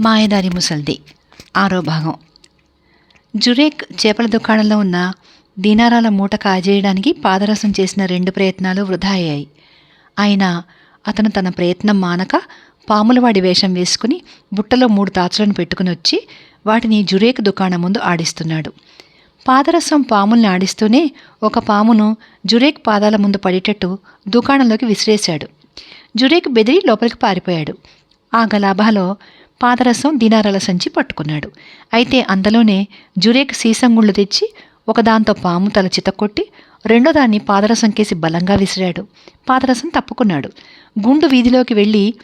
మాయదారి ముసల్ది. ఆరో భాగం. జురేక్ చేపల దుకాణంలో ఉన్న దీనారాల మూట కాజేయడానికి పాదరసం చేసిన రెండు ప్రయత్నాలు వృధా అయ్యాయి. అయినా అతను తన ప్రయత్నం మానక పాములవాడి వేషం వేసుకుని బుట్టలో మూడు తాచులను పెట్టుకుని వచ్చి వాటిని జురేక్ దుకాణం ముందు ఆడిస్తున్నాడు. పాదరసం పాముల్ని ఆడిస్తూనే ఒక పామును జురేక్ పాదాల ముందు పడేటట్టు దుకాణంలోకి విసిరేశాడు. జురేక్ బెదిరి లోపలికి పారిపోయాడు. ఆ గలాభాలో పాదరసం దీనారాల సంచి పట్టుకున్నాడు. అయితే అందులోనే జురేక్ సీసంగుళ్ళు తెచ్చి ఒకదాంతో పాము తల చితకొట్టి రెండో దాన్ని పాదరసం కేసి బలంగా విసిరాడు. పాదరసం తప్పుకున్నాడు. గుండు వీధిలోకి వెళ్ళి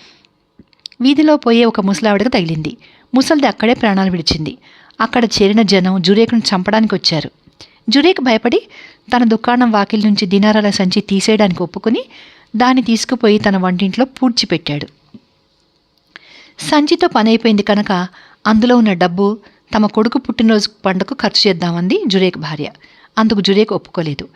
వీధిలో పోయే ఒక ముసలావిడకు తగిలింది. ముసలిది అక్కడే ప్రాణాలు విడిచింది. అక్కడ చేరిన జనం జురేకును చంపడానికి వచ్చారు. జురేక్ భయపడి తన దుకాణం వాకిల్ నుంచి దినారాల సంచి తీసేయడానికి ఒప్పుకుని దాన్ని తీసుకుపోయి తన వంటింట్లో పూడ్చిపెట్టాడు. సంచితో పని అయిపోయింది కనుక అందులో ఉన్న డబ్బు తమ కొడుకు పుట్టినరోజు పండుగకు ఖర్చు చేద్దామంది జురేక్ భార్య. అందుకు జురేక్ ఒప్పుకోలేదు.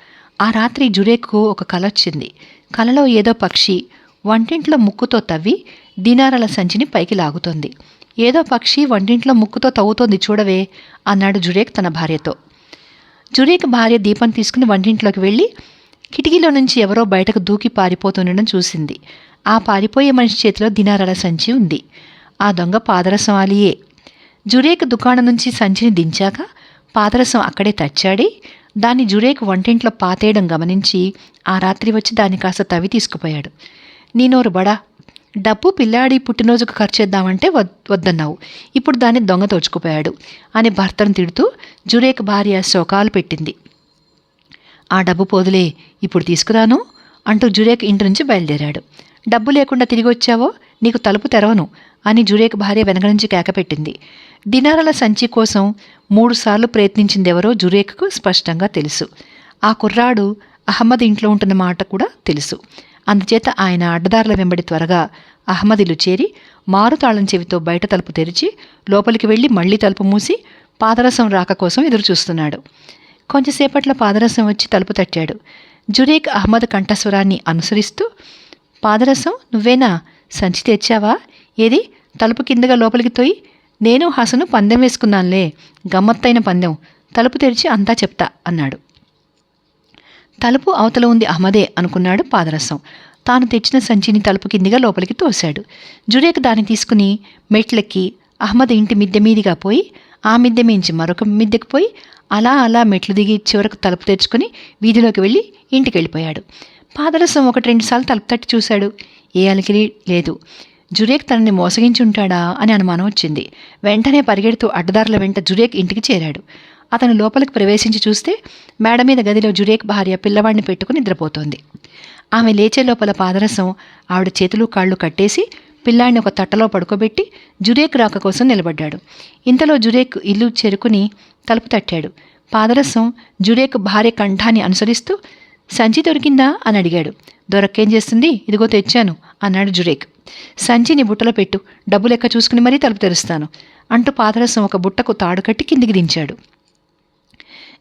ఆ రాత్రి జురేక్కు ఒక కల వచ్చింది. కలలో ఏదో పక్షి వంటింట్లో ముక్కుతో తవ్వి దీనారాల సంచిని పైకి లాగుతోంది. ఏదో పక్షి వంటింట్లో ముక్కుతో తవ్వుతోంది చూడవే అన్నాడు జురేక్ తన భార్యతో. జురేక్ భార్య దీపం తీసుకుని వంటింట్లోకి వెళ్ళి కిటికీలో నుంచి ఎవరో బయటకు దూకి పారిపోతుండడం చూసింది. ఆ పారిపోయే మనిషి చేతిలో దినారాల సంచి ఉంది. ఆ దొంగ పాదరసం అలియే జురేక్ దుకాణం నుంచి సంచిని దించాక పాదరసం అక్కడే తచ్చాడి దాన్ని జురేక్ వంటింట్లో పాతేయడం గమనించి ఆ రాత్రి వచ్చి దాన్ని కాస్త తవ్వి తీసుకుపోయాడు. నీనోరు బడా. డబ్బు పిల్లాడి పుట్టినరోజుకు ఖర్చు చేద్దామంటే వద్దన్నావు. ఇప్పుడు దాన్ని దొంగ తోచుకుపోయాడు అని భర్తను తిడుతూ జురేక్ భార్య శోకాలు పెట్టింది. ఆ డబ్బు పోదులే ఇప్పుడు తీసుకురాను. అంటూ జురేక్ ఇంటి నుంచి బయలుదేరాడు. డబ్బు లేకుండా తిరిగి వచ్చావో? నీకు తలుపు తెరవను అని జురేక్ భార్య వెనక నుంచి కేకపెట్టింది దినారాల సంచి కోసం మూడుసార్లు ప్రయత్నించిందెవరో జురేక్కు స్పష్టంగా తెలుసు. ఆ కుర్రాడు అహ్మద్ ఇంట్లో ఉంటున్న మాట కూడా తెలుసు. అందుచేత ఆయన అడ్డదారుల వెంబడి త్వరగా అహ్మదిలు చేరి మారుతాళం చెవితో బయట తలుపు తెరిచి లోపలికి వెళ్ళి మళ్ళీ తలుపు మూసి పాదరసం రాక కోసం ఎదురుచూస్తున్నాడు. కొంచెంసేపట్లో పాదరసం వచ్చి తలుపు తట్టాడు. జురేక్ అహ్మద్ కంఠస్వరాన్ని అనుసరిస్తూ పాదరసం నువ్వేనా? సంచి తెచ్చావా? ఏది? తలుపు కిందగా లోపలికి తోయి నేను హసను పందెం వేసుకున్నానులే గమ్మత్తైన పందెం తలుపు తెరిచి అంతా చెప్తా అన్నాడు. తలుపు అవతల ఉంది అహ్మదే అనుకున్నాడు పాదరసం. తాను తెచ్చిన సంచిని తలుపు కిందిగా లోపలికి తోశాడు. జురేక్ దాన్ని తీసుకుని మెట్లెక్కి అహ్మద్ ఇంటి మిద్దె మీదిగా పోయి ఆ మిద్దె మించి మరొక మిద్దెకు పోయి అలా అలా మెట్లు దిగి చివరకు తలుపు తెచ్చుకుని వీధిలోకి వెళ్ళి ఇంటికి వెళ్ళిపోయాడు పాదరసం ఒకటి రెండుసార్లు తలుపు తట్టి చూశాడు. ఏ అలికిరి లేదు. జురేక్ తనని మోసగించి ఉంటాడా అని అనుమానం వచ్చింది. వెంటనే పరిగెడుతూ అడ్డదారుల వెంట జురేక్ ఇంటికి చేరాడు. అతను లోపలికి ప్రవేశించి చూస్తే మేడ మీద గదిలో జురేక్ భార్య పిల్లవాడిని పెట్టుకుని నిద్రపోతోంది. ఆమె లేచే లోపల పాదరసం ఆవిడ చేతులు కాళ్ళు కట్టేసి పిల్లాడిని ఒక తట్టలో పడుకోబెట్టి జురేక్ రాక కోసం నిలబడ్డాడు. ఇంతలో జురేక్ ఇల్లు చేరుకుని తలుపు తట్టాడు. పాదరసం జురేక్ భార్య కంఠాన్ని అనుసరిస్తూ సంచి దొరికిందా? అని అడిగాడు. దొరక్కేం చేస్తుంది? ఇదిగో తెచ్చాను అన్నాడు జురేక్. సంచిని బుట్టలో పెట్టు డబ్బు లెక్క చూసుకుని మరీ తలుపు తెరుస్తాను అంటూ పాదరసం ఒక బుట్టకు తాడు కట్టి కిందికి దించాడు.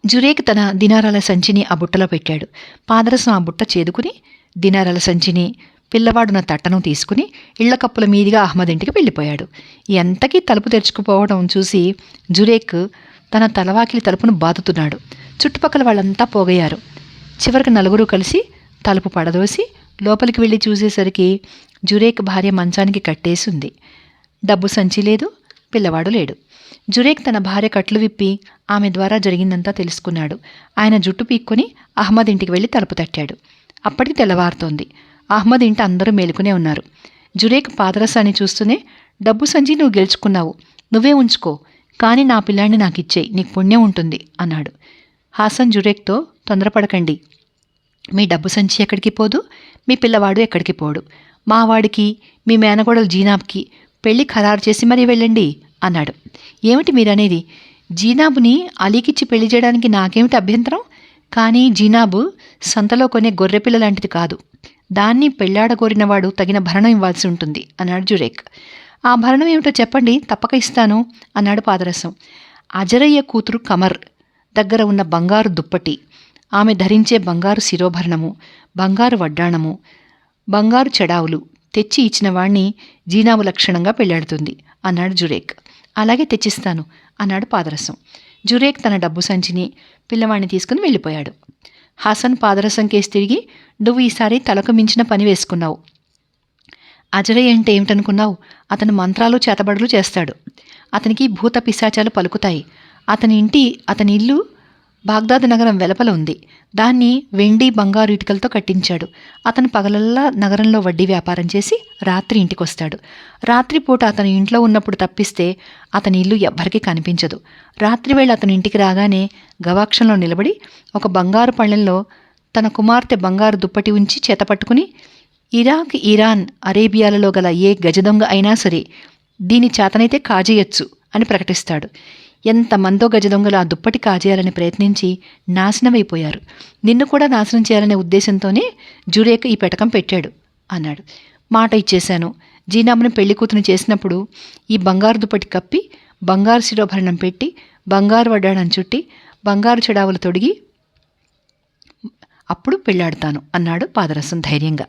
జురేక్ తన దినారాల సంచిని ఆ బుట్టలో పెట్టాడు. పాదరసం ఆ బుట్ట చేదుకుని దినారాల సంచిని పిల్లవాడున్న తట్టను తీసుకుని ఇళ్ళ కప్పుల మీదిగా అహ్మద్ ఇంటికి వెళ్ళిపోయాడు. ఎంతకీ తలుపు తెరుచుకుపోవడం చూసి జురేక్ తన తలవాకిలి తలుపును బాదుతున్నాడు. చుట్టుపక్కల వాళ్ళంతా పోగయ్యారు. చివరికి నలుగురు కలిసి తలుపు పడదోసి లోపలికి వెళ్ళి చూసేసరికి జురేక్ భార్య మంచానికి కట్టేసి ఉంది డబ్బు సంచి లేదు పిల్లవాడు లేడు. జురేక్ తన భార్య కట్లు విప్పి ఆమె ద్వారా జరిగిందంతా తెలుసుకున్నాడు. ఆయన జుట్టు పీక్కొని అహ్మద్ ఇంటికి వెళ్ళి తలుపు తట్టాడు. అప్పటికి తెల్లవారుతోంది. అహ్మద్ ఇంట అందరూ మేలుకునే ఉన్నారు. జురేక్ పాదరసాన్ని చూస్తూనే డబ్బు సంచి నువ్వు గెలుచుకున్నావు. నువ్వే ఉంచుకో. కానీ నా పిల్లాన్ని నాకు ఇచ్చేయి నీకు పుణ్యం ఉంటుంది అన్నాడు. హాసన్ జురేక్తో తొందరపడకండి. మీ డబ్బు సంచి ఎక్కడికి పోదు? మీ పిల్లవాడు ఎక్కడికి పోడు? మా వాడికి మీ మేనగోడలు జీనాబ్కి పెళ్ళి ఖరారు చేసి మరీ వెళ్ళండి అన్నాడు. ఏమిటి మీరనేది? జీనాబుని అలీకిచ్చి పెళ్ళి చేయడానికి నాకేమిటి అభ్యంతరం? కానీ జీనాబు సంతలో కొనే గొర్రెపిల్ల లాంటిది కాదు. దాన్ని పెళ్ళాడగోరినవాడు తగిన భరణం ఇవ్వాల్సి ఉంటుంది అన్నాడు జురేక్. ఆ భరణం ఏమిటో చెప్పండి తప్పక ఇస్తాను అన్నాడు పాదరసం. అజరయ్య కూతురు కమర్ దగ్గర ఉన్న బంగారు దుప్పటి. ఆమె ధరించే బంగారు శిరోభరణము బంగారు వడ్డాణము బంగారు చెడావులు. తెచ్చి ఇచ్చిన వాణ్ణి జీనాబు లక్షణంగా పెళ్ళాడుతుంది అన్నాడు జురేక్. అలాగే తెచ్చిస్తాను అన్నాడు పాదరసం. జురేక్ తన డబ్బు సంచిని పిల్లవాడిని తీసుకుని వెళ్ళిపోయాడు. హాసన్ పాదరసం కేసి తిరిగి నువ్వు ఈసారి తలకు మించిన పని వేసుకున్నావు. అజరయ్య అంటే ఏమిటనుకున్నావు? అతను మంత్రాలు చేతబడులు చేస్తాడు. అతనికి భూత పిశాచాలు పలుకుతాయి. అతని ఇంటి అతని ఇల్లు బాగ్దాద్ నగరం వెలపల ఉంది. దాన్ని వెండి బంగారు ఇటుకలతో కట్టించాడు. అతను పగలల్లా నగరంలో వడ్డీ వ్యాపారం చేసి రాత్రి ఇంటికొస్తాడు. రాత్రిపూట అతను ఇంట్లో ఉన్నప్పుడు తప్పిస్తే అతని ఇల్లు ఎవ్వరికీ కనిపించదు. రాత్రివేళ అతను ఇంటికి రాగానే గవాక్షంలో నిలబడి ఒక బంగారు పళ్ళెంలో తన కుమార్తె బంగారు దుప్పటి ఉంచి చేతపట్టుకుని ఇరాక్ ఇరాన్ అరేబియాలలో గల ఏ గజదొంగ అయినా సరే దీని చేతనైతే కాజేయచ్చు అని ప్రకటిస్తాడు. ఎంతమందో గజదొంగలు ఆ దుప్పటి కాజేయాలని ప్రయత్నించి నాశనమైపోయారు. నిన్ను కూడా నాశనం చేయాలనే ఉద్దేశంతోనే జురేక ఈ పెటకం పెట్టాడు అన్నాడు. మాట ఇచ్చేశాను. జీనామును పెళ్ళి కూతురు చేసినప్పుడు ఈ బంగారు దుప్పటి కప్పి బంగారు శిరోభరణం పెట్టి బంగారు వడ్డాణం చుట్టి బంగారు చెడావులు తొడిగి అప్పుడు పెళ్ళాడతాను అన్నాడు పాదరసం ధైర్యంగా.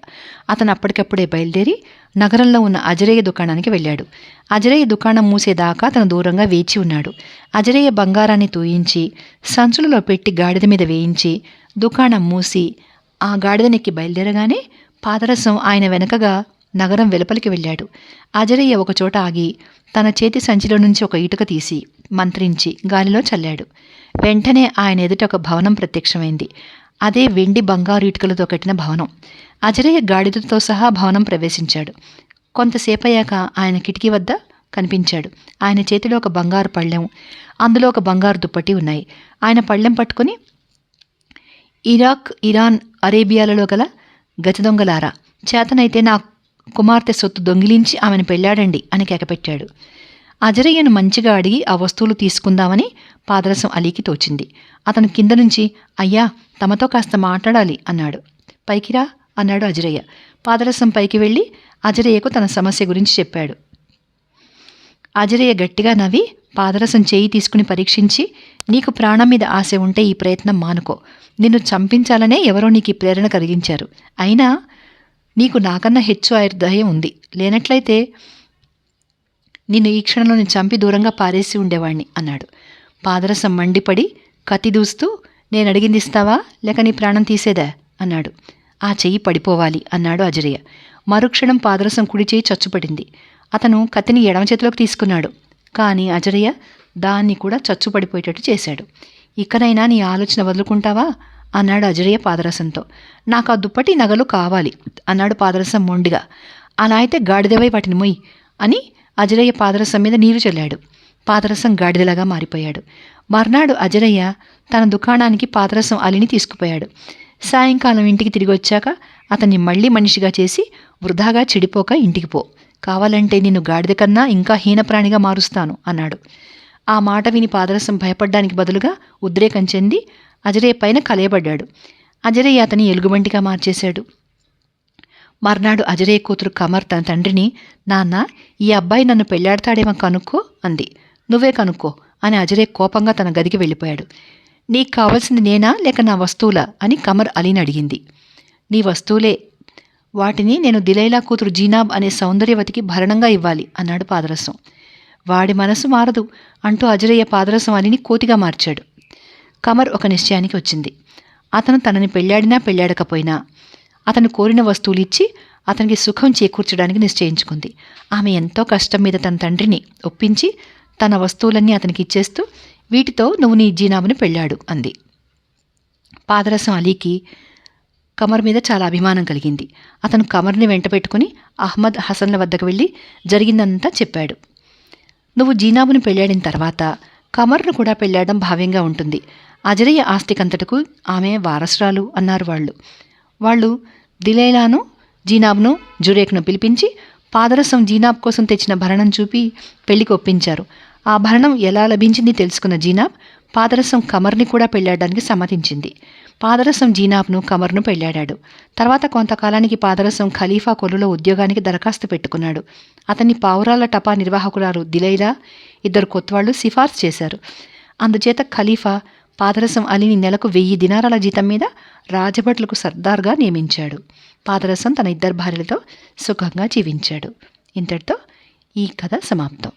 అతను అప్పటికప్పుడే బయలుదేరి నగరంలో ఉన్న అజరేయ దుకాణానికి వెళ్ళాడు. అజరేయ దుకాణం మూసేదాకా అతను దూరంగా వేచి ఉన్నాడు. అజరేయ బంగారాన్ని తూయించి సంచులలో పెట్టి గాడిద మీద వేయించి దుకాణం మూసి ఆ గాడిదనెక్కి బయలుదేరగానే పాదరసం ఆయన వెనకగా నగరం వెలుపలికి వెళ్ళాడు. అజరయ్య ఒకచోట ఆగి తన చేతి సంచిలో నుంచి ఒక ఇటుక తీసి మంత్రించి గాలిలో చల్లాడు. వెంటనే ఆయన ఎదుట ఒక భవనం ప్రత్యక్షమైంది. అదే వెండి బంగారు ఇటుకలతో కట్టిన భవనం. అజరయ్య గాడిదతో సహా భవనం ప్రవేశించాడు. కొంతసేపయ్యాక ఆయన కిటికీ వద్ద కనిపించాడు. ఆయన చేతిలో ఒక బంగారు పళ్ళెం. అందులో ఒక బంగారు దుప్పటి ఉన్నాయి. ఆయన పళ్ళెం పట్టుకుని ఇరాక్ ఇరాన్ అరేబియాలలో గల గజదొంగలారా. చేతనైతే నా కుమార్తె సొత్తు దొంగిలించి ఆమెను పెళ్ళాడండి అని కేకపెట్టాడు. అజరయ్యను మంచిగా అడిగి ఆ వస్తువులు తీసుకుందామని పాదరసం అలీకి తోచింది. అతను కింద నుంచి అయ్యా తమతో కాస్త మాట్లాడాలి అన్నాడు. పైకిరా అన్నాడు అజరయ్య. పాదరసం పైకి వెళ్ళి అజరయ్యకు తన సమస్య గురించి చెప్పాడు. అజరయ్య గట్టిగా నవ్వి పాదరసం చేయి తీసుకుని పరీక్షించి నీకు ప్రాణం మీద ఆశ ఉంటే ఈ ప్రయత్నం మానుకో. నిన్ను చంపించాలనే ఎవరో నీకు ప్రేరణ కలిగించారు. అయినా నీకు నాకన్నా హెచ్చు ఆయుర్దాయం ఉంది. లేనట్లయితే నిన్ను ఈ క్షణంలో నేను చంపి దూరంగా పారేసి ఉండేవాణ్ణి అన్నాడు. పాదరసం మండిపడి కత్తి దూస్తూ నేను అడిగింది ఇస్తావా? లేక నీ ప్రాణం తీసేదా? అన్నాడు. ఆ చెయ్యి పడిపోవాలి అన్నాడు అజరయ్య మరుక్షణం పాదరసం కుడి చేయి చచ్చుపడింది. అతను కత్తిని ఎడమ చేతిలోకి తీసుకున్నాడు. కానీ అజరయ్య దాన్ని కూడా చచ్చు పడిపోయేటట్టు చేశాడు. ఇకనైనా నీ ఆలోచన వదులుకుంటావా? అన్నాడు అజరయ్య పాదరసంతో. నాకు ఆ దుప్పటి నగలు కావాలి అన్నాడు పాదరసం మొండిగా. అలా అయితే గాడిదవై వాటిని మొయ్ అని అజరయ్య పాదరసం మీద నీరు చల్లాడు. పాదరసం గాడిదలాగా మారిపోయాడు. మర్నాడు అజరయ్య తన దుకాణానికి పాదరసం అలిని తీసుకుపోయాడు. సాయంకాలం ఇంటికి తిరిగి వచ్చాక అతన్ని మళ్ళీ మనిషిగా చేసి వృధాగా చెడిపోక ఇంటికి పో. కావాలంటే నిన్ను గాడిద కన్నా ఇంకా హీనప్రాణిగా మారుస్తాను అన్నాడు. ఆ మాట విని పాదరసం భయపడ్డానికి బదులుగా ఉద్రేకం చెంది అజరయ్య పైన కలయబడ్డాడు. అజరయ్య అతని ఎలుగుబంటిగా మార్చేశాడు. మర్నాడు అజరయ్య కూతురు కమర్ తన తండ్రిని నాన్న ఈ అబ్బాయి నన్ను పెళ్ళాడతాడేమో కనుక్కో అంది. నువ్వే కనుక్కో అని అజరయ్య కోపంగా తన గదికి వెళ్ళిపోయాడు. నీకు కావాల్సింది నేనా లేక నా వస్తువులా? అని కమర్ అలీని అడిగింది. నీ వస్తువులే. వాటిని నేను దిలైలా కూతురు జీనాబ్ అనే సౌందర్యవతికి భరణంగా ఇవ్వాలి అన్నాడు పాదరసం. వాడి మనసు మారదు అంటూ అజరయ్య పాదరసం అలిని కోతిగా మార్చాడు. కమర్ ఒక నిశ్చయానికి వచ్చింది. అతను తనని పెళ్ళాడినా పెళ్ళాడకపోయినా అతను కోరిన వస్తువులు ఇచ్చి అతనికి సుఖం చేకూర్చడానికి నిశ్చయించుకుంది. ఆమె ఎంతో కష్టం మీద తన తండ్రిని ఒప్పించి తన వస్తువులన్నీ అతనికి ఇచ్చేస్తూ వీటితో నువ్వు నీ జీనాభుని పెళ్ళాడు అంది. పాదరసం అలీకి కమర్ మీద చాలా అభిమానం కలిగింది. అతను కమర్ని వెంట పెట్టుకుని అహ్మద్ హసన్ల వద్దకు వెళ్ళి జరిగిందంతా చెప్పాడు. నువ్వు జీనాబుని పెళ్ళాడిన తర్వాత కమర్ను కూడా పెళ్ళాడడం భావ్యంగా ఉంటుంది. అజరయ్య ఆస్తికంతటకు ఆమె వారసురాలు అన్నారు వాళ్ళు. వాళ్ళు దిలైలాను జీనాబ్ను జురేక్ను పిలిపించి పాదరసం జీనాబ్ కోసం తెచ్చిన భరణం చూపి పెళ్ళికి ఒప్పించారు. ఆ భరణం ఎలా లభించింది తెలుసుకున్న జీనాబ్ పాదరసం కమర్ని కూడా పెళ్ళాడడానికి సమ్మతించింది. పాదరసం జీనాబ్ను కమర్ను పెళ్ళాడాడు తర్వాత కొంతకాలానికి పాదరసం ఖలీఫా కొలులో ఉద్యోగానికి దరఖాస్తు పెట్టుకున్నాడు. అతన్ని పావురాల టపా నిర్వాహకురాలు దిలైలా ఇద్దరు కొత్తవాళ్ళు సిఫార్సు చేశారు. అందుచేత ఖలీఫా పాదరసం అలీని నెలకు వెయ్యి దినారాల జీతం మీద రాజభట్లకు సర్దార్గా నియమించాడు. పాదరసం తన ఇద్దరు భార్యలతో సుఖంగా జీవించాడు. ఇంతటితో ఈ కథ సమాప్తం.